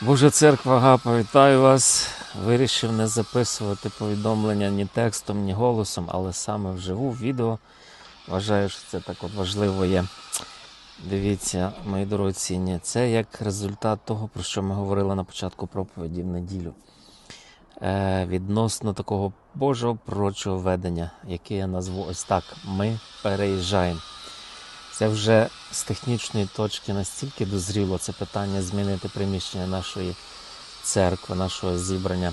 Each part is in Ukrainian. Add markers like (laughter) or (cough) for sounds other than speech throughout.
Божа церква Агапа, вітаю вас. Вирішив не записувати повідомлення ні текстом, ні голосом, але саме вживу відео. Вважаю, що це так от важливо є. Дивіться, мої дорогоцінні, це як результат того, про що ми говорили на початку проповіді в неділю. Е, відносно такого Божого пророчого ведення, яке я назву ось так: ми переїжджаємо. Це вже з технічної точки настільки дозріло це питання змінити приміщення нашої церкви, нашого зібрання,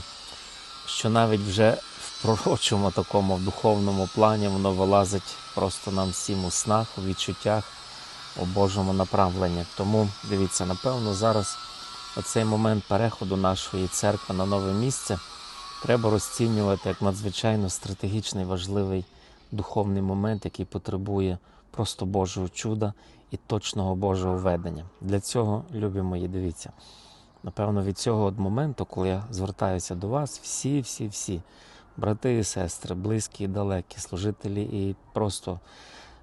що навіть вже в пророчому такому в духовному плані воно вилазить просто нам всім у снах, у відчуттях, у Божому направленні. Тому дивіться, напевно, зараз оцей момент переходу нашої церкви на нове місце треба розцінювати як надзвичайно стратегічний важливий духовний момент, який потребує просто Божого чуда і точного Божого ведення. Для цього, любі мої, дивіться. Напевно, від цього от моменту, коли я звертаюся до вас, всі, всі, всі, брати і сестри, близькі і далекі, служителі і просто,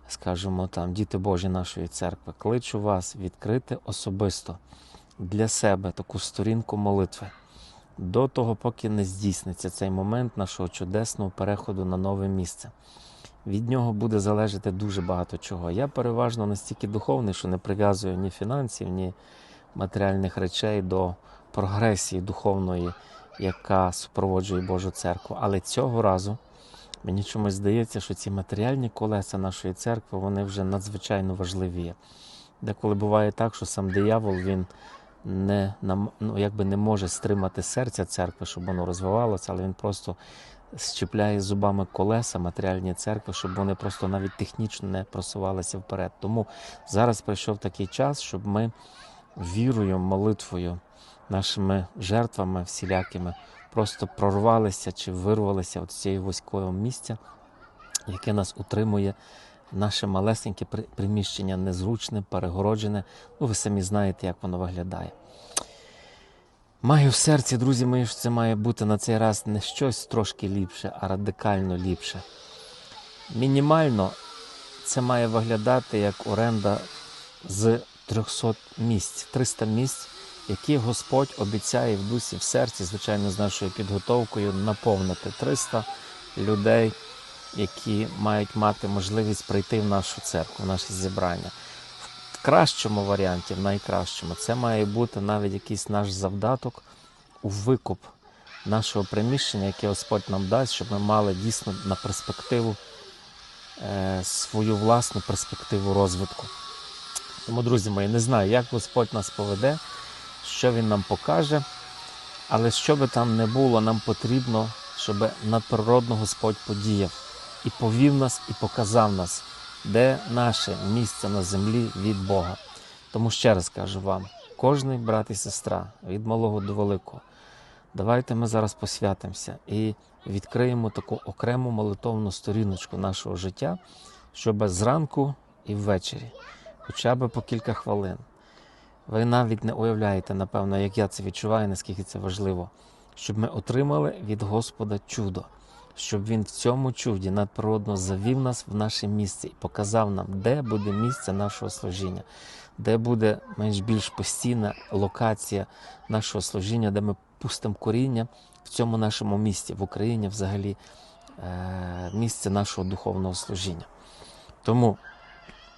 скажімо там, діти Божі нашої церкви, кличу вас відкрити особисто для себе таку сторінку молитви. До того, поки не здійсниться цей момент нашого чудесного переходу на нове місце. Від нього буде залежати дуже багато чого. Я переважно настільки духовний, що не прив'язую ні фінансів, ні матеріальних речей до прогресії духовної, яка супроводжує Божу церкву. Але цього разу мені чомусь здається, що ці матеріальні колеса нашої церкви вони вже надзвичайно важливі. Деколи буває так, що сам диявол він не ну, якби не може стримати серця церкви, щоб воно розвивалося, але він просто щепляє зубами колеса матеріальні церкви, щоб вони просто навіть технічно не просувалися вперед. Тому зараз прийшов такий час, щоб ми вірою, молитвою, нашими жертвами всілякими просто прорвалися чи вирвалися з цієї вузького місця, яке нас утримує. Наше малесеньке при- приміщення незручне, перегороджене. Ну, ви самі знаєте, як воно виглядає. Маю в серці, друзі мої, що це має бути на цей раз не щось трошки ліпше, а радикально ліпше. Мінімально це має виглядати як оренда з 300 місць, 300 місць, які Господь обіцяє в дусі, в серці, звичайно, з нашою підготовкою наповнити 300 людей, які мають мати можливість прийти в нашу церкву, в наше зібрання. Кращому варіанті, в найкращому, це має бути навіть якийсь наш завдаток у викуп нашого приміщення, яке Господь нам дасть, щоб ми мали дійсно на перспективу е, свою власну перспективу розвитку. Тому, друзі мої, не знаю, як Господь нас поведе, що Він нам покаже, але що би там не було, нам потрібно, щоб надприродно Господь подіяв і повів нас, і показав нас, де наше місце на землі від Бога. Тому ще раз кажу вам, кожний брат і сестра, від малого до великого, давайте ми зараз посвятимося і відкриємо таку окрему молитовну сторіночку нашого життя, щоб зранку і ввечері, хоча б по кілька хвилин. Ви навіть не уявляєте, напевно, як я це відчуваю, наскільки це важливо, щоб ми отримали від Господа чудо, щоб Він в цьому чуді надприродно завів нас в наше місце і показав нам, де буде місце нашого служіння, де буде менш-більш постійна локація нашого служіння, де ми пустимо коріння в цьому нашому місті, в Україні взагалі е, місце нашого духовного служіння. Тому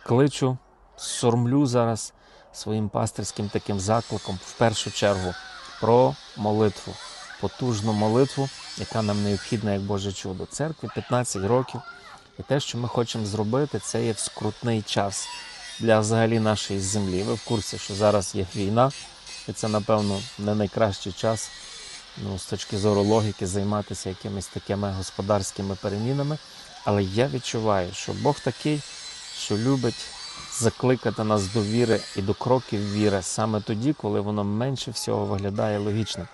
кличу, сормлю зараз своїм пастирським таким закликом в першу чергу про молитву, потужну молитву, яка нам необхідна як Боже чудо. Церкві 15 років. І те, що ми хочемо зробити, це є в скрутний час для взагалі нашої землі. Ви в курсі, що зараз є війна, і це, напевно, не найкращий час ну, з точки зору логіки займатися якимись такими господарськими перемінами. Але я відчуваю, що Бог такий, що любить закликати нас до віри і до кроків віри саме тоді, коли воно менше всього виглядає логічним.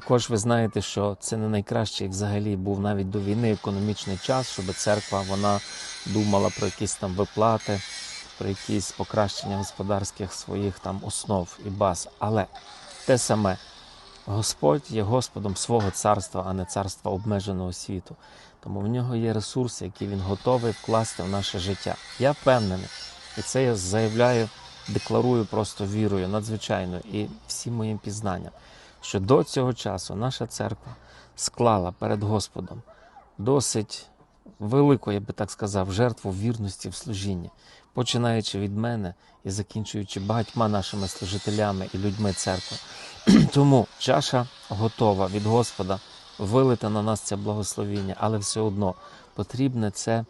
Також ви знаєте, що це не найкращий взагалі був навіть до війни економічний час, щоб церква вона думала про якісь там виплати, про якісь покращення господарських своїх там основ і баз. Але те саме Господь є Господом свого царства, а не царства обмеженого світу. Тому в нього є ресурси, які він готовий вкласти в наше життя. Я впевнений, і це я заявляю декларую просто вірою надзвичайно і всім моїм пізнанням, що до цього часу наша церква склала перед Господом досить велику, я би так сказав, жертву вірності в служінні, починаючи від мене і закінчуючи багатьма нашими служителями і людьми церкви. (clears throat) Тому чаша готова від Господа вилити на нас це благословіння, але все одно потрібне це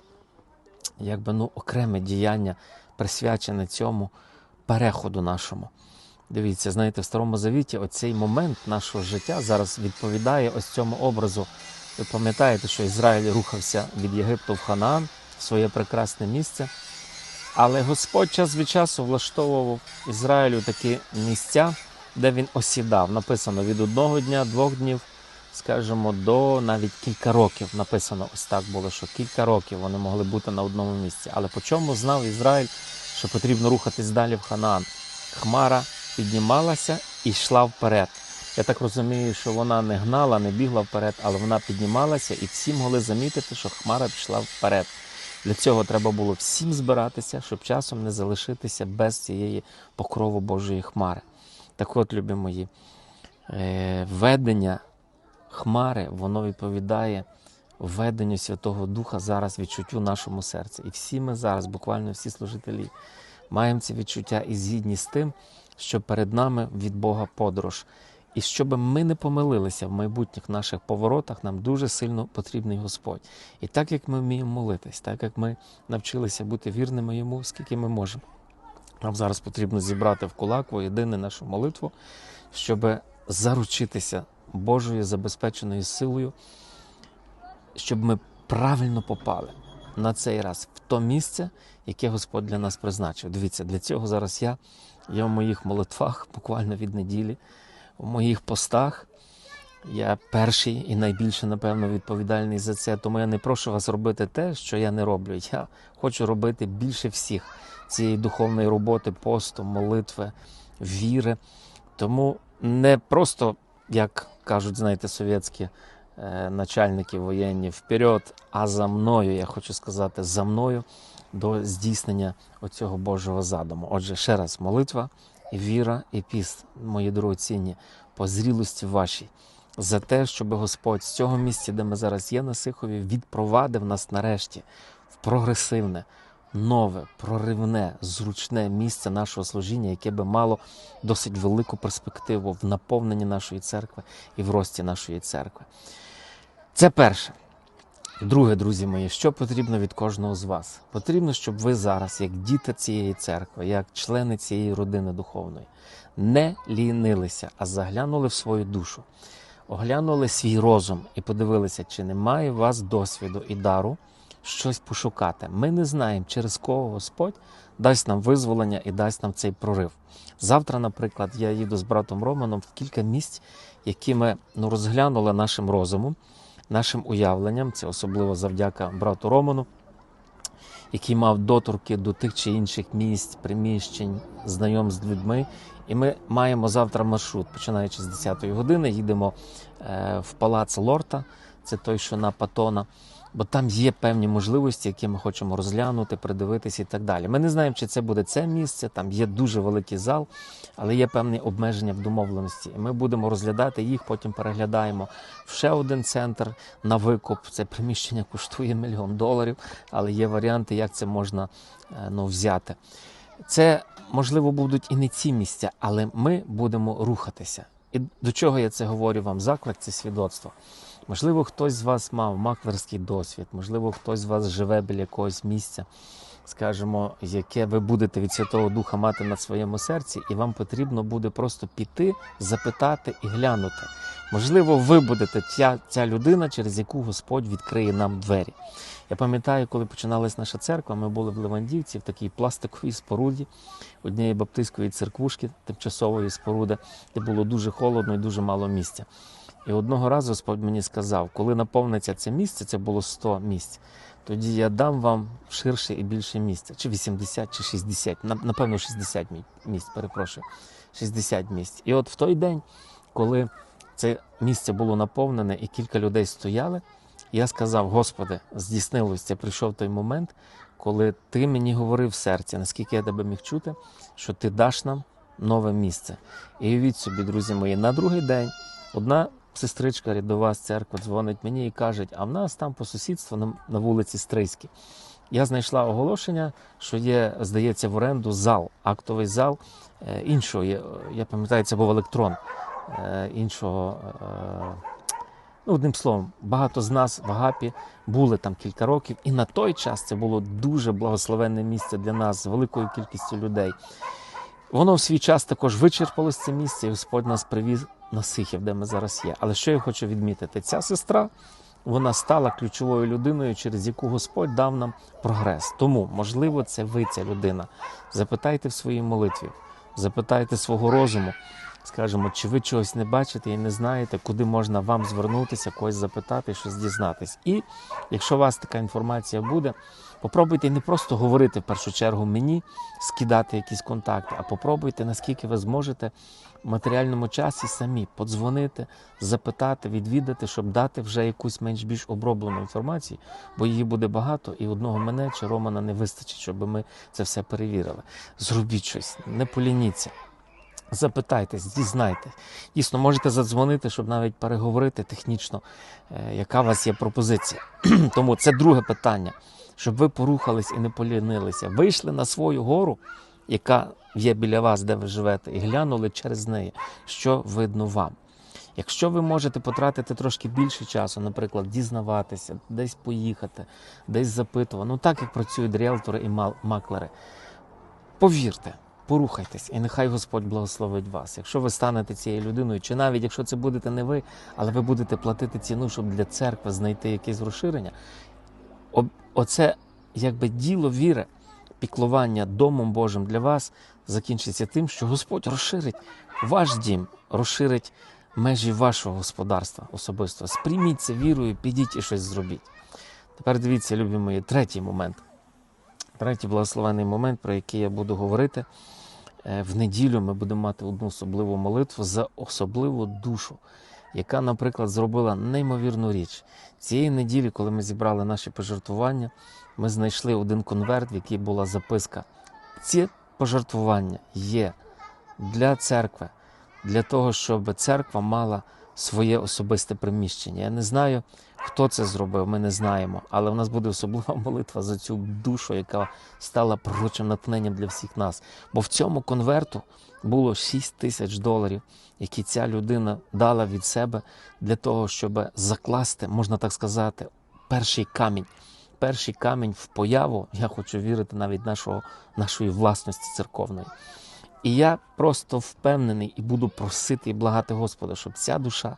якби ну окреме діяння, присвячене цьому переходу нашому. Дивіться, знаєте, в Старому Завіті оцей момент нашого життя зараз відповідає ось цьому образу. Ви пам'ятаєте, що Ізраїль рухався від Єгипту в Ханаан, в своє прекрасне місце. Але Господь час від часу влаштовував Ізраїлю такі місця, де він осідав. Написано від одного дня, двох днів, скажімо, до навіть кілька років. Написано ось так було, що кілька років вони могли бути на одному місці. Але по чому знав Ізраїль, що потрібно рухатись далі в Ханаан? Хмара піднімалася і йшла вперед. Я так розумію, що вона не гнала, не бігла вперед, але вона піднімалася, і всі могли замітити, що хмара пішла вперед. Для цього треба було всім збиратися, щоб часом не залишитися без цієї покрову Божої хмари. Так от, любі мої, е, ведення хмари, воно відповідає введенню Святого Духа зараз відчуттю нашому серці. І всі ми зараз, буквально всі служителі, маємо це відчуття і згідні з тим, що перед нами від Бога подорож. І щоб ми не помилилися в майбутніх наших поворотах, нам дуже сильно потрібний Господь. І так як ми вміємо молитись, так як ми навчилися бути вірними йому, скільки ми можемо. Нам зараз потрібно зібрати в кулак єдину нашу молитву, щоб заручитися Божою забезпеченою силою, щоб ми правильно попали на цей раз в то місце, яке Господь для нас призначив. Дивіться, для цього зараз я, я в моїх молитвах, буквально від неділі, у моїх постах. Я перший і найбільше, напевно, відповідальний за це. Тому я не прошу вас робити те, що я не роблю. Я хочу робити більше всіх цієї духовної роботи, посту, молитви, віри. Тому не просто, як кажуть, знаєте, совєтські начальники воєнні вперед, а за мною, я хочу сказати, за мною до здійснення оцього Божого задуму. Отже, ще раз, молитва, і віра, і піст, мої дорогоцінні, по зрілості вашій. За те, щоб Господь з цього місця, де ми зараз є на Сихові, відпровадив нас нарешті в прогресивне, нове, проривне, зручне місце нашого служіння, яке би мало досить велику перспективу в наповненні нашої церкви і в рості нашої церкви. Це перше. Друге, друзі мої, що потрібно від кожного з вас? Потрібно, щоб ви зараз, як діти цієї церкви, як члени цієї родини духовної, не лінилися, а заглянули в свою душу, оглянули свій розум і подивилися, чи немає у вас досвіду і дару щось пошукати. Ми не знаємо, через кого Господь дасть нам визволення і дасть нам цей прорив. Завтра, наприклад, я їду з братом Романом в кілька місць, які ми ну, розглянули нашим розумом нашим уявленням, це особливо завдяка брату Роману, який мав доторки до тих чи інших місць, приміщень, знайом з людьми. І ми маємо завтра маршрут, починаючи з 10-ї години, їдемо е, в палац Лорта, це той, що на Патона. Бо там є певні можливості, які ми хочемо розглянути, придивитися і так далі. Ми не знаємо, чи це буде це місце, там є дуже великий зал, але є певні обмеження в домовленості. Ми будемо розглядати їх, потім переглядаємо в ще один центр на викуп. Це приміщення коштує мільйон доларів, але є варіанти, як це можна е, ну, взяти. Це можливо будуть і не ці місця, але ми будемо рухатися. І до чого я це говорю вам? Заклик це свідоцтво. Можливо, хтось з вас мав маклерський досвід, можливо, хтось з вас живе біля якогось місця, скажімо, яке ви будете від Святого Духа мати на своєму серці, і вам потрібно буде просто піти, запитати і глянути. Можливо, ви будете ця, ця людина, через яку Господь відкриє нам двері. Я пам'ятаю, коли починалась наша церква, ми були в Левандівці в такій пластиковій споруді однієї баптистської церквушки, тимчасової споруди, де було дуже холодно і дуже мало місця. І одного разу Господь мені сказав, коли наповниться це місце, це було 100 місць, тоді я дам вам ширше і більше місця, чи 80, чи 60, напевно, 60 місць, перепрошую, 60 місць. І от в той день, коли це місце було наповнене і кілька людей стояли, я сказав: Господи, здійснилось, це прийшов той момент, коли ти мені говорив в серці, наскільки я тебе міг чути, що ти даш нам нове місце. І уявіть собі, друзі мої, на другий день одна сестричка рядова з церкви дзвонить мені і каже, а в нас там по сусідству на, вулиці Стрийській. Я знайшла оголошення, що є, здається, в оренду зал, актовий зал е, іншого. Я, пам'ятаю, це був електрон е, іншого. Ну, одним словом, багато з нас в Агапі були там кілька років, і на той час це було дуже благословенне місце для нас з великою кількістю людей. Воно в свій час також вичерпалось це місце, і Господь нас привіз на Сихів, де ми зараз є. Але що я хочу відмітити? Ця сестра вона стала ключовою людиною, через яку Господь дав нам прогрес. Тому, можливо, це ви ця людина. Запитайте в своїй молитві, запитайте свого розуму. Скажемо, чи ви чогось не бачите і не знаєте, куди можна вам звернутися, когось запитати, щось дізнатись. І якщо у вас така інформація буде, попробуйте не просто говорити в першу чергу мені, скидати якісь контакти, а попробуйте, наскільки ви зможете в матеріальному часі самі подзвонити, запитати, відвідати, щоб дати вже якусь менш більш оброблену інформацію, бо її буде багато, і одного мене чи Романа не вистачить, щоб ми це все перевірили. Зробіть щось, не полініться. Запитайтесь, дізнайтесь. Дійсно, можете задзвонити, щоб навіть переговорити технічно, е, яка у вас є пропозиція. (clears throat) Тому це друге питання, щоб ви порухались і не полінилися. Вийшли на свою гору, яка є біля вас, де ви живете, і глянули через неї, що видно вам. Якщо ви можете потратити трошки більше часу, наприклад, дізнаватися, десь поїхати, десь запитувати, ну так як працюють ріелтори і маклери, повірте, порухайтесь, і нехай Господь благословить вас. Якщо ви станете цією людиною, чи навіть якщо це будете не ви, але ви будете платити ціну, щоб для церкви знайти якесь розширення, оце якби діло віри, піклування Домом Божим для вас закінчиться тим, що Господь розширить ваш дім, розширить межі вашого господарства особисто. Сприйміть це вірою, підіть і щось зробіть. Тепер дивіться, любі мої, третій момент. Третій благословений момент, про який я буду говорити. Е, В неділю ми будемо мати одну особливу молитву за особливу душу, яка, наприклад, зробила неймовірну річ. Цієї неділі, коли ми зібрали наші пожертвування, ми знайшли один конверт, в якій була записка. Ці пожертвування є для церкви, для того, щоб церква мала своє особисте приміщення. Я не знаю, хто це зробив, ми не знаємо, але в нас буде особлива (laughs) молитва за цю душу, яка стала пророчим натхненням для всіх нас. Бо в цьому конверту було 6 тисяч доларів, які ця людина дала від себе для того, щоб закласти, можна так сказати, перший камінь. Перший камінь в появу, я хочу вірити, навіть нашого, нашої власності церковної. І я просто впевнений і буду просити і благати Господа, щоб ця душа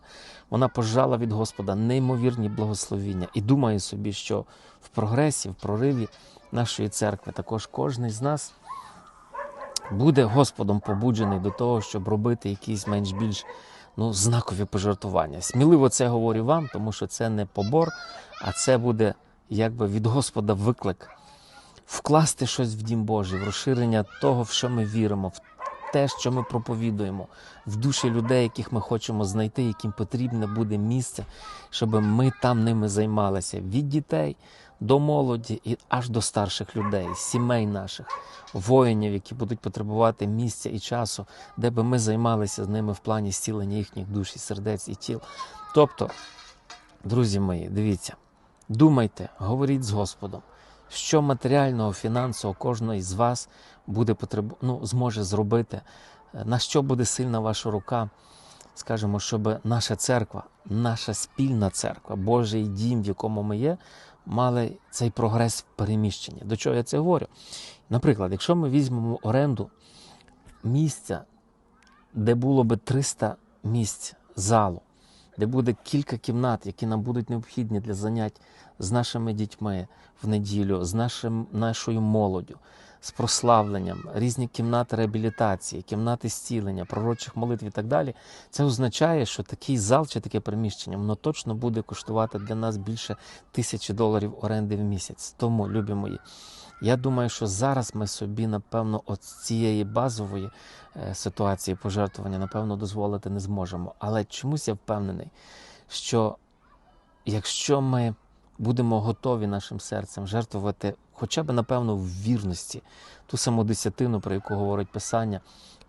вона пожала від Господа неймовірні благословіння. І думаю собі, що в прогресі, в прориві нашої церкви також кожен з нас буде Господом побуджений до того, щоб робити якісь менш більш ну, знакові пожертвування. Сміливо це говорю вам, тому що це не побор, а це буде якби від Господа виклик вкласти щось в дім Божий, в розширення того, в що ми віримо, в те, що ми проповідуємо, в душі людей, яких ми хочемо знайти, яким потрібне буде місце, щоб ми там ними займалися від дітей до молоді і аж до старших людей, сімей наших, воїнів, які будуть потребувати місця і часу, де би ми займалися з ними в плані зцілення їхніх душ і сердець і тіл. Тобто, друзі мої, дивіться, думайте, говоріть з Господом що матеріального, фінансового кожного із вас буде потреб... ну, зможе зробити, е, на що буде сильна ваша рука, скажімо, щоб наша церква, наша спільна церква, Божий дім, в якому ми є, мали цей прогрес в переміщенні. До чого я це говорю? Наприклад, якщо ми візьмемо оренду місця, де було би 300 місць залу, де буде кілька кімнат, які нам будуть необхідні для занять з нашими дітьми в неділю, з нашим, нашою молоддю, з прославленням, різні кімнати реабілітації, кімнати зцілення, пророчих молитв і так далі. Це означає, що такий зал чи таке приміщення воно точно буде коштувати для нас більше тисячі доларів оренди в місяць. Тому, любі мої, я думаю, що зараз ми собі, напевно, от цієї базової е, ситуації пожертвування, напевно, дозволити не зможемо. Але чомусь я впевнений, що якщо ми будемо готові нашим серцем жертвувати хоча б, напевно, в вірності, ту саму десятину, про яку говорить Писання,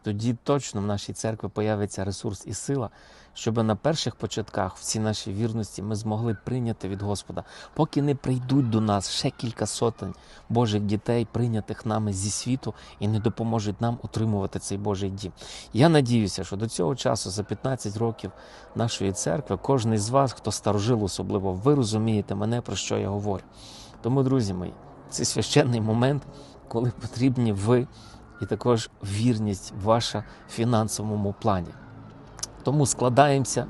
тоді точно в нашій церкві появиться ресурс і сила, щоб на перших початках в цій нашій вірності ми змогли прийняти від Господа, поки не прийдуть до нас ще кілька сотень Божих дітей, прийнятих нами зі світу, і не допоможуть нам утримувати цей Божий дім. Я надіюся, що до цього часу, за 15 років нашої церкви, кожен з вас, хто старожил особливо, ви розумієте мене, про що я говорю. Тому, друзі мої, це священний момент, коли потрібні ви і також вірність ваша в фінансовому плані. Тому складаємося,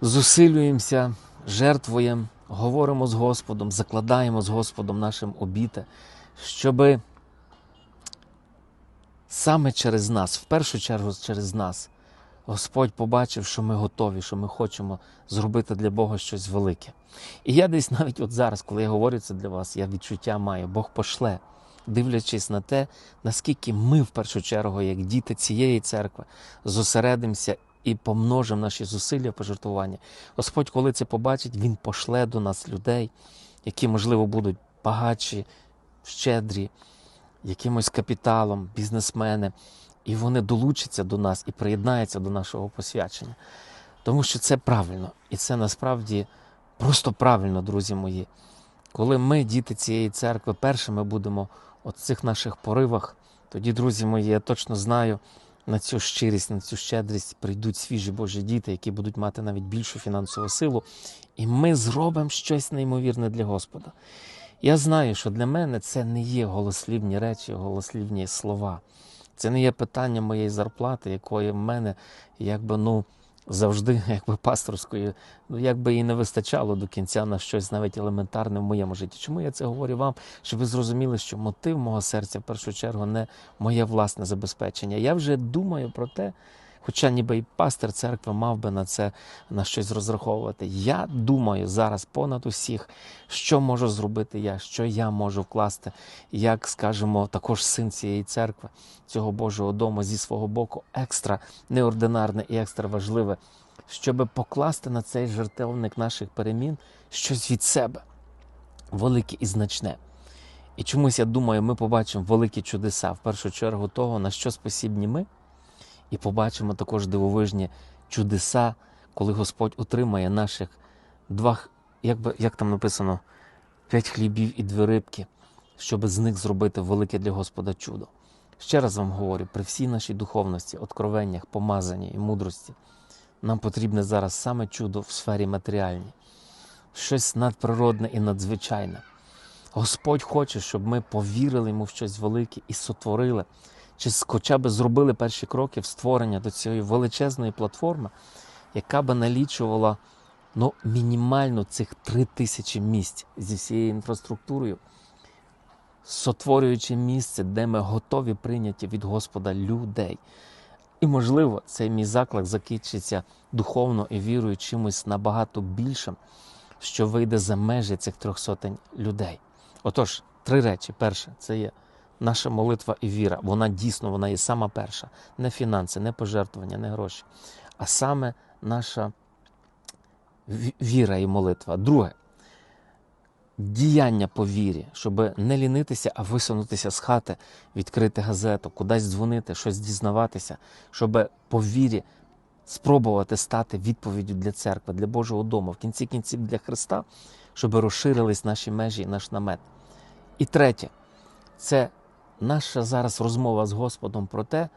зусилюємося, жертвуємо, говоримо з Господом, закладаємо з Господом нашим обіти, щоби саме через нас, в першу чергу через нас, Господь побачив, що ми готові, що ми хочемо зробити для Бога щось велике. І я десь навіть от зараз, коли я говорю це для вас, я відчуття маю, Бог пошле, дивлячись на те, наскільки ми в першу чергу, як діти цієї церкви, зосередимося і помножимо наші зусилля пожертвування. Господь, коли це побачить, Він пошле до нас людей, які, можливо, будуть багатші, щедрі, якимось капіталом, бізнесмени, і вони долучаться до нас і приєднаються до нашого посвячення. Тому що це правильно, і це насправді просто правильно, друзі мої. Коли ми, діти цієї церкви, першими будемо от в цих наших поривах, тоді, друзі мої, я точно знаю, на цю щирість, на цю щедрість прийдуть свіжі Божі діти, які будуть мати навіть більшу фінансову силу, і ми зробимо щось неймовірне для Господа. Я знаю, що для мене це не є голослівні речі, голослівні слова. Це не є питання моєї зарплати, якої в мене якби ну завжди, (laughs) якби пасторської, ну якби і не вистачало до кінця на щось навіть елементарне в моєму житті. Чому я це говорю вам? Щоб ви зрозуміли, що мотив мого серця в першу чергу не моє власне забезпечення. Я вже думаю про те. Хоча ніби і пастир церкви мав би на це на щось розраховувати. Я думаю зараз понад усіх, що можу зробити я, що я можу вкласти, як скажімо, також син цієї церкви, цього Божого дому зі свого боку, екстра неординарне і екстра важливе, щоб покласти на цей жертовник наших перемін щось від себе, велике і значне. І чомусь я думаю, ми побачимо великі чудеса в першу чергу того, на що спосібні ми. І побачимо також дивовижні чудеса, коли Господь утримає наших два, як, би, як там написано, п'ять хлібів і дві рибки, щоб з них зробити велике для Господа чудо. Ще раз вам говорю, при всій нашій духовності, откровеннях, помазанні і мудрості, нам потрібне зараз саме чудо в сфері матеріальній, щось надприродне і надзвичайне. Господь хоче, щоб ми повірили йому в щось велике і сотворили чи хоча б зробили перші кроки в створення до цієї величезної платформи, яка би налічувала ну, мінімально цих три тисячі місць зі всією інфраструктурою, сотворюючи місце, де ми готові прийняти від Господа людей. І, можливо, цей мій заклик закінчиться духовно і вірою чимось набагато більшим, що вийде за межі цих трьох сотень людей. Отож, три речі. Перше, це є наша молитва і віра. Вона дійсно вона є сама перша. Не фінанси, не пожертвування, не гроші, а саме наша віра і молитва. Друге, діяння по вірі, щоб не лінитися, а висунутися з хати, відкрити газету, кудись дзвонити, щось дізнаватися, щоб по вірі спробувати стати відповіддю для церкви, для Божого дому, в кінці кінців для Христа, щоб розширились наші межі і наш намет. І третє, це наша зараз розмова з Господом про те,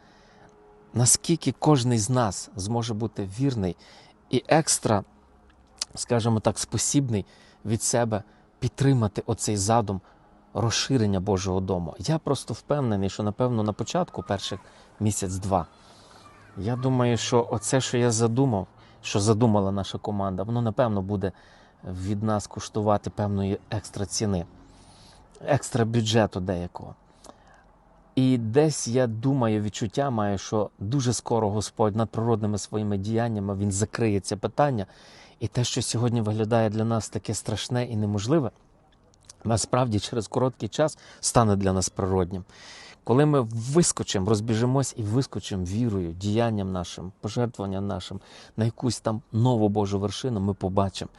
наскільки кожен з нас зможе бути вірний і екстра, скажімо так, спосібний від себе підтримати оцей задум розширення Божого дому. Я просто впевнений, що напевно на початку перших місяць-два. Я думаю, що оце, що я задумав, що задумала наша команда, воно напевно буде від нас коштувати певної екстра ціни, екстра бюджету деякого. І десь я думаю, відчуття маю, що дуже скоро Господь над природними своїми діяннями він закриє це питання. І те, що сьогодні виглядає для нас таке страшне і неможливе, насправді через короткий час стане для нас природнім. Коли ми вискочимо, розбіжимось і вискочимо вірою, діянням нашим, пожертвуванням нашим на якусь там нову Божу вершину, ми побачимо,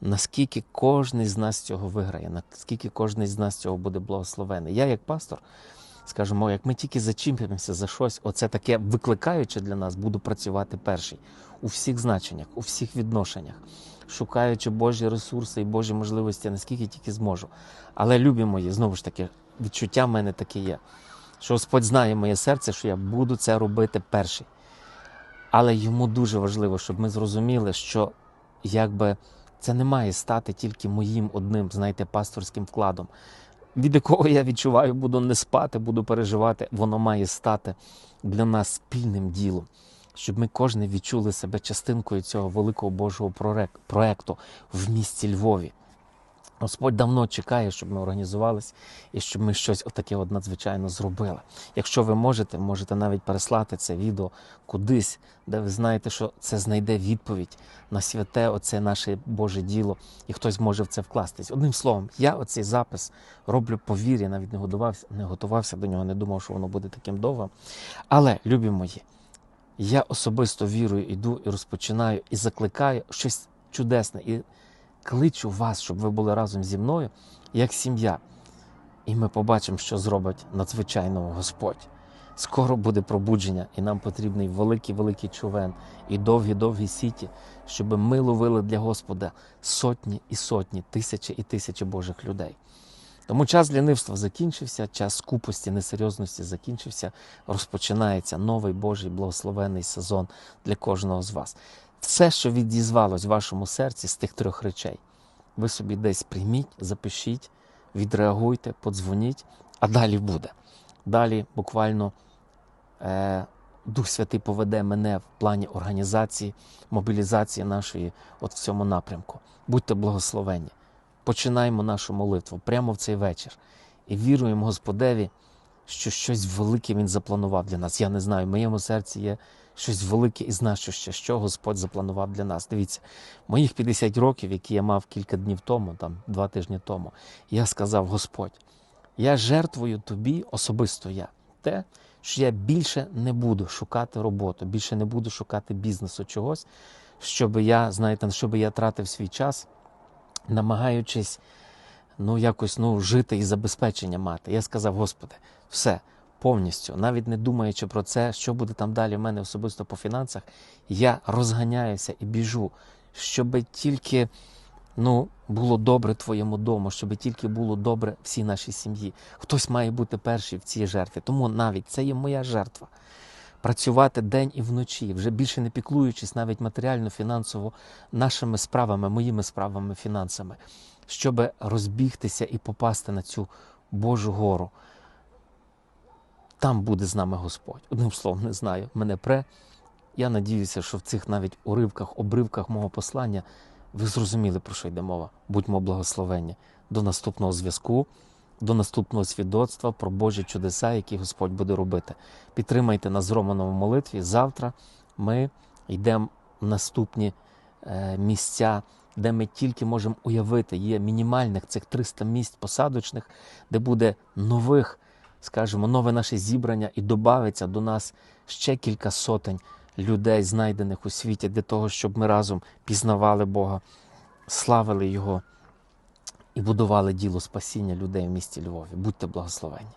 наскільки кожен з нас цього виграє, наскільки кожен з нас цього буде благословений. Я, як пастор, скажімо, як ми тільки зачіпимося за щось, оце таке викликаюче для нас, буду працювати перший у всіх значеннях, у всіх відношеннях, шукаючи Божі ресурси і Божі можливості, наскільки тільки зможу. Але любі мої, знову ж таки, відчуття в мене таке є, що Господь знає моє серце, що я буду це робити перший. Але йому дуже важливо, щоб ми зрозуміли, що якби це не має стати тільки моїм одним, знаєте, пасторським вкладом, від якого я відчуваю, буду не спати, буду переживати. Воно має стати для нас спільним ділом, щоб ми кожен відчули себе частинкою цього великого Божого проекту в місті Львові. Господь давно чекає, щоб ми організувались і щоб ми щось отаке от надзвичайно зробили. Якщо ви можете, можете навіть переслати це відео кудись, де ви знаєте, що це знайде відповідь на святе, оце наше Боже діло, і хтось може в це вкластись. Одним словом, я оцей запис роблю по вірі, навіть не готувався, не готувався до нього, не думав, що воно буде таким довгим. Але, любі мої, я особисто вірою іду і розпочинаю і закликаю щось чудесне. І кличу вас, щоб ви були разом зі мною, як сім'я. І ми побачимо, що зробить надзвичайного Господь. Скоро буде пробудження, і нам потрібний великий великий човен і довгі-довгі сіті, щоб ми ловили для Господа сотні і сотні, тисячі і тисячі Божих людей. Тому час лінивства закінчився, час скупості, несерйозності закінчився. Розпочинається новий Божий благословений сезон для кожного з вас. Все, що відізвалось в вашому серці з тих трьох речей, ви собі десь прийміть, запишіть, відреагуйте, подзвоніть, а далі буде. Далі буквально е, Дух Святий поведе мене в плані організації, мобілізації нашої от в цьому напрямку. Будьте благословені. Починаємо нашу молитву прямо в цей вечір і віруємо Господеві, що щось велике Він запланував для нас. Я не знаю, в моєму серці є щось велике і значуще, що Господь запланував для нас. Дивіться, моїх 50 років, які я мав кілька днів тому, там два тижні тому, я сказав: Господь, я жертвую тобі, особисто я, те, що я більше не буду шукати роботу, більше не буду шукати бізнесу чогось, щоб я, знаєте, щоб я тратив свій час, намагаючись ну, якось ну, жити і забезпечення мати. Я сказав, Господи, все. Повністю, навіть не думаючи про це, що буде там далі в мене особисто по фінансах, я розганяюся і біжу, щоб тільки ну, було добре твоєму дому, щоб тільки було добре всій нашій сім'ї. Хтось має бути перший в цій жертві. Тому навіть це є моя жертва. Працювати день і вночі, вже більше не піклуючись навіть матеріально, фінансово нашими справами, моїми справами, фінансами, щоб розбігтися і попасти на цю Божу гору. Там буде з нами Господь. Одним словом, не знаю. Мене пре. Я надіюся, що в цих навіть уривках, обривках мого послання ви зрозуміли, про що йде мова. Будьмо благословенні. До наступного зв'язку, до наступного свідоцтва про Божі чудеса, які Господь буде робити. Підтримайте нас з Романом в молитві. Завтра ми йдемо в наступні е, місця, де ми тільки можемо уявити, є мінімальних цих 300 місць посадочних, де буде нових скажімо, нове наше зібрання і додається до нас ще кілька сотень людей, знайдених у світі, для того, щоб ми разом пізнавали Бога, славили Його і будували діло спасіння людей в місті Львові. Будьте благословені.